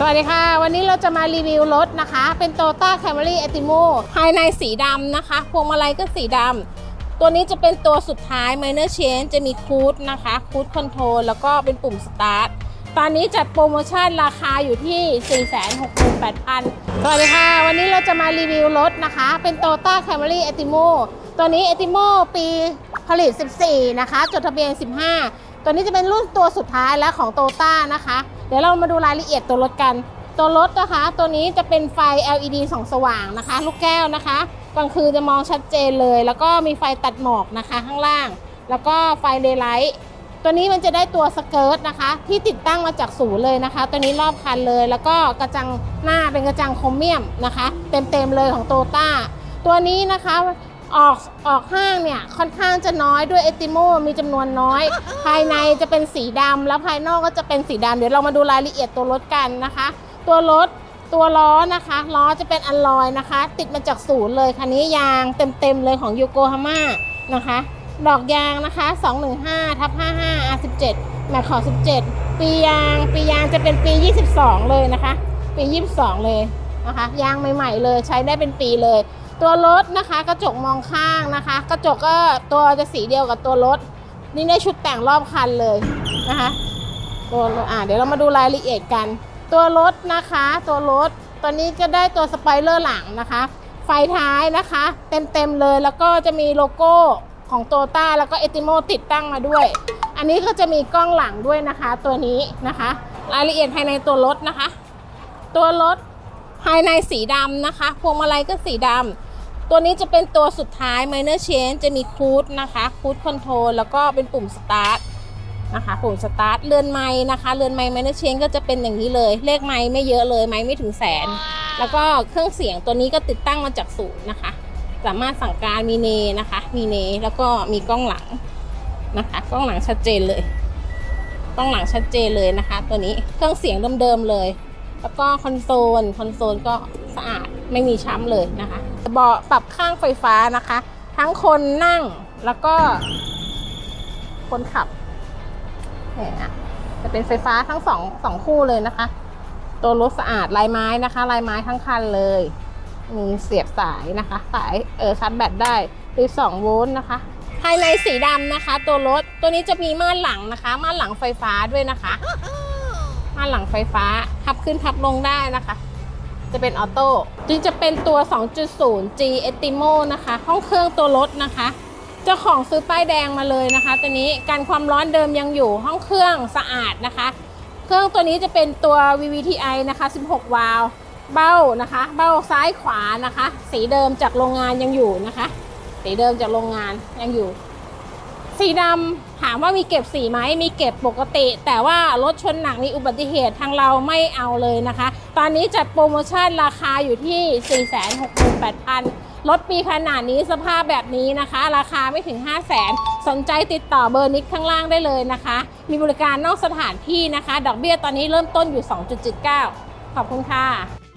สวัสดีค่ะ วันนี้เราจะมารีวิวรถนะคะ เป็น Toyota Camry a t i m o ภายในสีดำนะคะพวงมาลัยก็สีดำตัวนี้จะเป็นตัวสุดท้าย Minor Change จะมีคูดนะคะคูดคอนโทรลแล้วก็เป็นปุ่ม Start ตอนนี้จัดโปรโมชั่นราคาอยู่ที่ 468,000 สวัสดีค่ะ วันนี้เราจะมารีวิวรถนะคะ เป็น Toyota Camry a t i m o ตัวนี้ a t i m o ปีผลิต 14 นะคะ จดทะเบียน 15 ตัวนี้จะเป็นรุ่นตัวสุดท้ายแล้วของ Toyota นะคะ เดี๋ยวเรามาดูรายละเอียดตัวรถกัน ตัวรถนะคะ ตัวนี้จะเป็นไฟ LED ส่องสว่างนะคะ ลูกแก้วนะคะกลางคืนจะมองชัดเจนเลย แล้วก็มีไฟตัดหมอกนะคะข้างล่าง แล้วก็ไฟเดไลท์ตัวนี้มันจะได้ตัวสเกิร์ตนะคะ ที่ติดตั้งมาจากศูนย์เลยนะคะ ตัวนี้รอบคันเลย แล้วก็กระจังหน้าเป็นกระจังโครเมียมนะคะ เต็มๆเลยของโตต้าตัวนี้นะคะ ออกออกห้างเนี่ยค่อนข้างจะน้อยด้วยเอติโมมีจำนวนน้อย ภายในจะเป็นสีดำแล้วภายนอกก็จะเป็นสีดำเดี๋ยวเรามาดูรายละเอียดตัวรถกันนะคะ ตัวรถตัวล้อนะคะล้อจะเป็นอัลลอยนะคะ ติดมาจากศูนย์เลยคันนี้ยางเต็มๆเลยของโยโกฮาม่านะคะ ดอกยางนะคะ 215ทับ55 R17 แมคขอ17 ปียางปียางจะเป็นปี 22 เลยนะคะ ปี 22 เลยนะคะ ยางใหม่ๆเลยใช้ได้เป็นปีเลย ตัวรถนะคะกระจกมองข้างนะคะ กระจกก็ตัวจะสีเดียวกับตัวรถ นี่ได้ชุดแต่งรอบคันเลยนะคะตัวอ่าเดี๋ยวเรามาดูรายละเอียดกัน ตัวรถนะคะ ตัวรถตัวนี้จะได้ตัวสปอยเลอร์หลังนะคะ ไฟท้ายนะคะ เต็มๆเลยแล้วก็จะมีโลโก้ของโตต้าแล้วก็เอติโมติดตั้งมาด้วย อันนี้ก็จะมีกล้องหลังด้วยนะคะ ตัวนี้นะคะ รายละเอียดภายในตัวรถนะคะ ตัวรถภายในสีดำนะคะพวงมาลัยก็สีดำ ตัวนี้จะเป็นตัวสุดท้าย Minor Change จะมีคูดนะคะคูดคอนโทรลแล้วก็เป็นปุ่ม Start นะคะปุ่มสตาร์ทเรือนไม้นะคะเรือนไม้ไมเนอร์เชนก็จะเป็นอย่างนี้เลย เลขไม้ไม่เยอะเลยไม้ไม่ถึงแสน แล้วก็เครื่องเสียงตัวนี้ก็ติดตั้งมาจากศูนย์นะคะ สามารถสั่งการมีเนนะคะ มีเนแล้วก็มีกล้องหลังนะคะกล้องหลังชัดเจนเลยกล้องหลังชัดเจนเลยนะคะ ตัวนี้เครื่องเสียงเดิมๆเลย แล้วก็คอนโซลคอนโซลก็สะอาด ไม่มีช้ำเลยนะคะเบาะปรับข้างไฟฟ้านะคะ ทั้งคนนั่งแล้วก็คนขับเนี่ยจะเป็นไฟฟ้าทั้งสองสองคู่เลยนะคะ ตัวรถสะอาดลายไม้นะคะ ลายไม้ทั้งคันเลย มีเสียบสายนะคะ สายเออชาร์จแบตได้12โวลต์นะคะ ภายในสีดำนะคะ ตัวรถตัวนี้จะมีม่านหลังนะคะ ม่านหลังไฟฟ้าด้วยนะคะ ม่านหลังไฟฟ้าพับขึ้นพับลงได้นะคะ จะเป็นออโต้จึงจะเป็นตัว 2.0 G Estimo นะคะ ห้องเครื่องตัวรถนะคะ เจ้าของซื้อป้ายแดงมาเลยนะคะ ตัวนี้การความร้อนเดิมยังอยู่ห้องเครื่องสะอาดนะคะ เครื่องตัวนี้จะเป็นตัว VVTi นะคะ 16 วาล์วเบ้านะคะ เบ้าซ้ายขวานะคะ สีเดิมจากโรงงานยังอยู่นะคะ สีเดิมจากโรงงานยังอยู่ สีดำถามว่ามีเก็บสีไหมมีเก็บปกติ แต่ว่ารถชนหนักมีอุบัติเหตุทางเราไม่เอาเลยนะคะ ตอนนี้จัดโปรโมชั่นราคาอยู่ที่ 468,000 รถปีขนาดนี้สภาพแบบนี้นะคะ ราคาไม่ถึง 5 0 0 0 0 0 สนใจติดต่อเบอร์นิกข้างล่างได้เลยนะคะ มีบริการนอกสถานที่นะคะ ดอกเบี้ยตอนนี้เริ่มต้นอยู่ 2.79 ขอบคุณค่ะ